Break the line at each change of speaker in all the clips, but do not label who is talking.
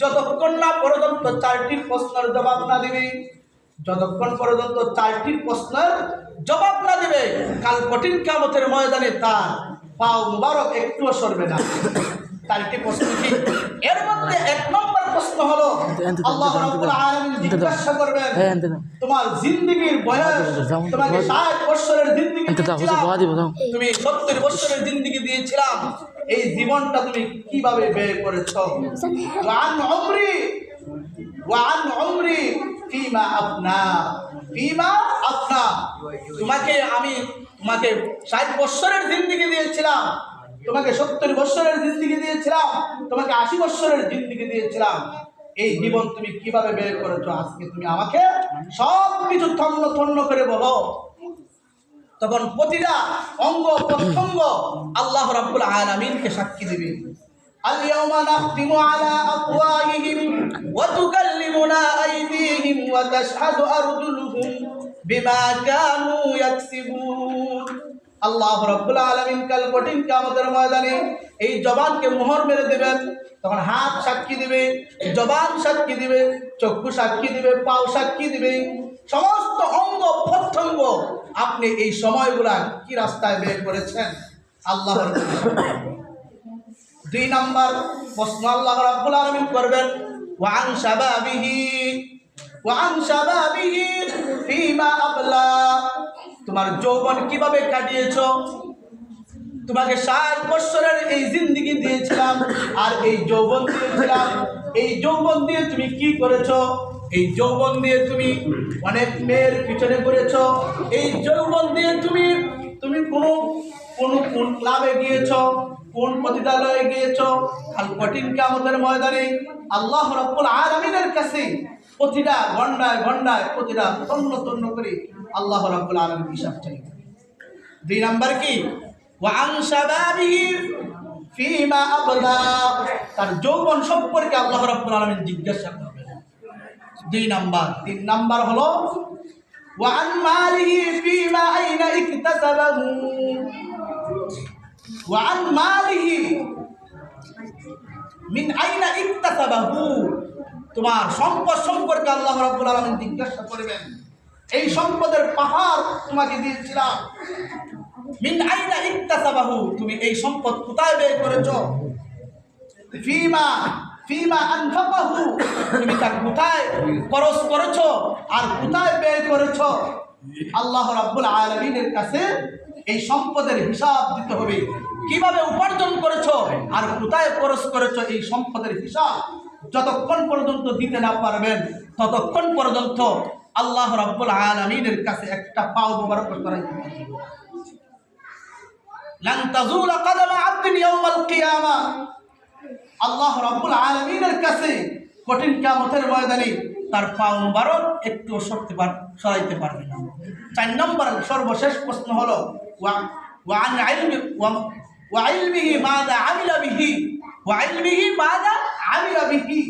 যতক্ষণ না পর্যন্ত চারটি প্রশ্নের জবাব না দিবে যতক্ষণ পর্যন্ত চারটি প্রশ্নের জবাব না দিবে কাল কঠিন কামতের ময়দানে তার পাও মুবারক একটুও সরবে না। চারটি প্রশ্ন কি? এর মধ্যে এক নম্বর প্রশ্ন হলো আল্লাহ রাব্বুল আলামিন জিজ্ঞাসা করবেন
হ্যাঁ আনতে দাও
তোমার জিন্দগির বয়স তোমাকে
যাও।
ষাট বছরের জিন্দগি তুমি সত্তর বছরের জিন্দগি দিয়েছিলাম এই জীবনটা তুমি কীভাবে ব্যয় করেছ? আপনা তোমাকে আমি, তোমাকে ষাট বছরের জিন্দগি দিয়েছিলাম। তোমাকে সত্তর বছরের জিন্দগি দিয়েছিলাম। তোমাকে আশি বছরের জিন্দগি দিয়েছিলাম। এই জীবন তুমি কীভাবে ব্যয় করেছ? আজকে তুমি আমাকে সব কিছু থন্ন থন্ন করে বলো। তখন প্রতিটা অঙ্গ প্রত্যঙ্গ আল্লাহ রাব্বুল আলামিনকে সাক্ষী দিবে اليوم نختم على أفواههم وتكلمنا أيديهم وتشهد أرجلهم بما كانوا يكسبون আল্লাহ রব্বুল আলমিন কাল কঠিন কামতের ময়দানে এই জবানকে মোহর মেরে দেবেন। তখন হাত সাক্ষী দিবে, জবান সাক্ষী দিবে, চক্ষু সাক্ষী দিবে, পাও সাক্ষী দিবে। সমস্ত অঙ্গ প্রত্যঙ্গ আপনি এই সময়গুলা কি রাস্তায় বের করেছেন? আল্লাহ দুই নাম্বার প্রশ্ন আল্লাহ রাব্বুল আলামিন করবেন ওয়ান শাবাবিহি ওয়ান শাবাবিহি ফিমা আবলা তোমার যৌবন কীভাবে কাটিয়েছ? তোমাকে ষাট বছরের এই জিন্দগি দিয়েছিলাম, আর এই যৌবন দিয়েছিলাম। এই যৌবন দিয়ে তুমি কি করেছ? এই যৌবন দিয়ে তুমি অনেক মেয়ের পিছনে করেছ এই যৌবন দিয়ে তুমি তুমি কোনো কোন কোন ক্লাবে গিয়েছ, কোন পতিতালয়ে গিয়েছ? কাল কঠিন কামতের ময়দানে আল্লাহ রব্বুল আলমিনের কাছে প্রতিটা ঘন্টায় ঘন্টায় প্রতিটা তন্ন তন্ন করে আল্লাহ রব্বুল আলমিন হিসাব চাইবে দুই নাম্বার কি? তার যৌবন সম্পর্কে আল্লাহ রাব্বুল আলামিন জিজ্ঞাসা করবে। দুই নাম্বার। তিন নাম্বার হলো মিন আইনা তোমার সম্পদ সম্পর্কে আল্লাহ রাব্বুল আলামিন জিজ্ঞাসা করবেন। এই সম্পদের পাহাড় তোমাকে দিয়েছিলাম। মিন আইনা ইকতাসাবাহু, তুমি এই সম্পদ কোথায় বের করেছ? ফিমা ফিমা আনফাকাহু, তুমি তা কোথায় খরচ করেছ আর কোথায় ব্যয় করেছ? আল্লাহ রাব্বুল আলামিনের কাছে এই সম্পদের হিসাব দিতে হবে। কীভাবে উপার্জন করেছ আর কোথায় খরচ করেছ এই সম্পদের হিসাব যতক্ষণ পর্যন্ত দিতে না পারবেন, ততক্ষণ পর্যন্ত আল্লাহ রাব্বুল আলামিনের কাছে একটা পাও মোবারক ইয়াউমাল আল্লাহ রাব্বুল আলামিনের কাছে কঠিন কিয়ামতের ময়দানে তার পা মুবারক একটু সরতে পার সরাইতে পারবে না। চার নম্বর সর্বশেষ প্রশ্ন হলো, ওয়া ওয়ান ইলমি ওয়া ইলমিহি মাযা আমিলা বিহি। ওয়া ইলমিহি মাযা আমিলা বিহি।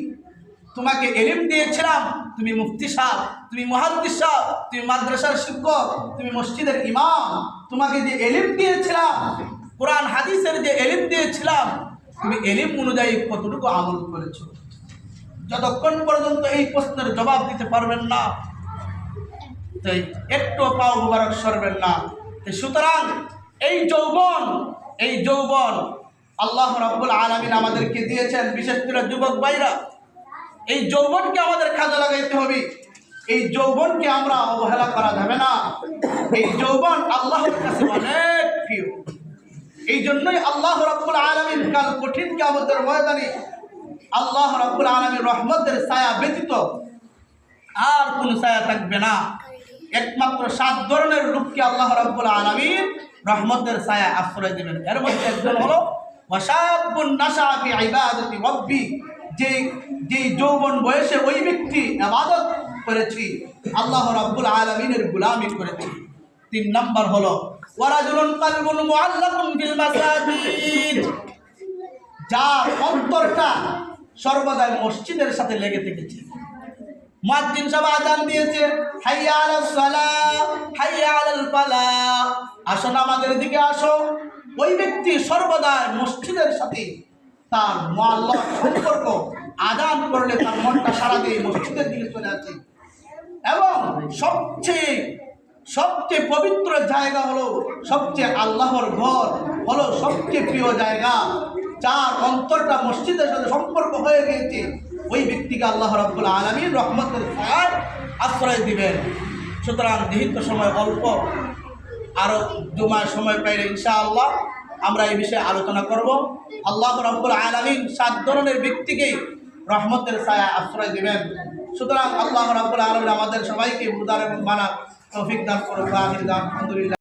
তোমাকে এলিম দিয়েছিলাম। তুমি মুফতি সাহেব, তুমি মহাদ্দিস সাহেব, তুমি মাদ্রাসার শিক্ষক, তুমি মসজিদের ইমাম। তোমাকে যে এলিম দিয়েছিলাম, কোরআন, হাদিসের যে এলিম দিয়েছিলাম, তুমি এলিম অনুযায়ী কতটুকু আমল করেছ? যতক্ষণ পর্যন্ত এই প্রশ্নের জবাব দিতে পারবেন না, তাই একটু পাও মুবারক সরবেন না। সুতরাং এই যৌবন এই যৌবন আল্লাহ রাব্বুল আলামিন আমাদেরকে দিয়েছেন, বিশেষ করে যুবক ভাইরা। এই যৌবনকে আমাদের কাজে লাগাইতে হবে। এই যৌবনকে আমরা অবহেলা করা যাবে না। এই যৌবন আল্লাহর কাছে অনেক প্রিয়। এই জন্যই আল্লাহ রাব্বুল আলামিন কাল কঠিন আমাদের ময়দানে আল্লাহ রাব্বুল আলামিন রহমতের ছায়া ব্যতীত আর কোন ছায়া থাকবে না। একমাত্র সাত ধরনের লোককে আল্লাহ রাব্বুল আলামিন রহমতের ছায়া আশ্রয় দেবেন। এর মধ্যে একজন হলো ওয়াসাবুন নাশা ফি ইবাদাতি রাব্বি যে যে যৌবন বয়সে ওই ব্যক্তি ইবাদত করেছি, আল্লাহ রাব্বুল আলামিনের গোলামি করেছি। তিন নম্বর হলো, ওয়ারাজুলুন কালবুন মুআল্লাকুন ফিল মাসাজিদ। যার অন্তরটা সর্বদাই মসজিদের সাথে লেগে থেকেছে। মুয়াজ্জিন সাহেব আজান দিয়েছে, হাইয়া আলাস সালাহ হাইয়া আলাল ফালাহ দিকে আসো। ওই ব্যক্তি সর্বদা মসজিদের সাথে তার মোয়াল্লার সম্পর্ক আদান করলে তার মনটা সারা দিয়ে মসজিদের দিকে চলে আসে। এবং সবচেয়ে সবচেয়ে পবিত্র জায়গা হলো, সবচেয়ে আল্লাহর ঘর হলো সবচেয়ে প্রিয় জায়গা, যার অন্তরটা মসজিদের সাথে সম্পর্ক হয়ে গিয়েছে। ওই ব্যক্তিকে আল্লাহ রাব্বুল আলমীর রহমতের ছায়ার আশ্রয় দিবেন। সুতরাং যেহেতু সময় অল্প আরও জুমার সময় পাইলে ইনশাআল্লাহ আমরা এই বিষয়ে আলোচনা করব। আল্লাহ রব্বুল আলমিন সাত ধরনের ব্যক্তিকে রহমতের ছায়া আশ্রয় দেবেন। সুতরাং আল্লাহ রব্বুল আলমিন আমাদের সবাইকে উদার এবং মানা তৌফিক দান করুন আলহামদুলিল্লাহ।